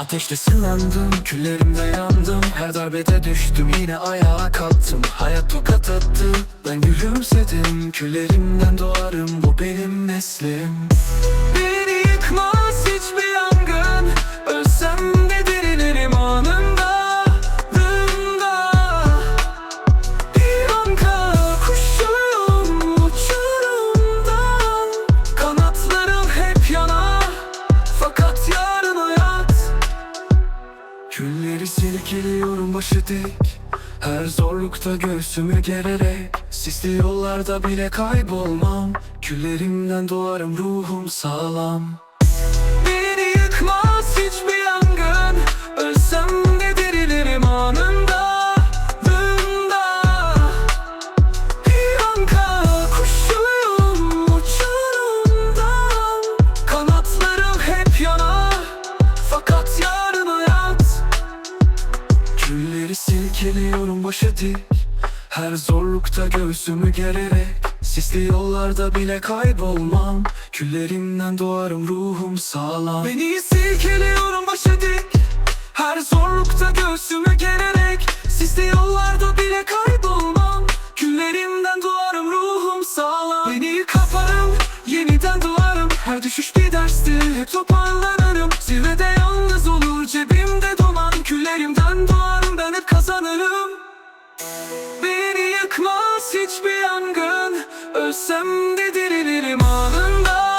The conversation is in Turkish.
Ateşte sınandım, küllerimde yandım. Her darbede düştüm, yine ayağa kalktım. Hayat tokat attı, ben gülümsedim. Küllerimden doğarım, bu benim mesleğim Külleri silkeliyorum başı dik. Her zorlukta göğsümü gererek. Sisli yollarda bile kaybolmam. Küllerimden doğarım ruhum sağlam. Beni yıkmaz hiçbir yangın. Ölsem Külleri silkeliyorum başı dik. Her zorlukta göğsümü gererek Sisli yollarda bile kaybolmam. Küllerimden doğarım ruhum sağlam. Beni silkeliyorum başı dik. Her zorlukta göğsümü gererek Sisli yollarda bile kaybolmam. Küllerimden doğarım ruhum sağlam. Beni kaparım yeniden doğarım. Her düşüş bir dersti hep toparlanırım hiçbir yangın Ölsem de dirilirim anında.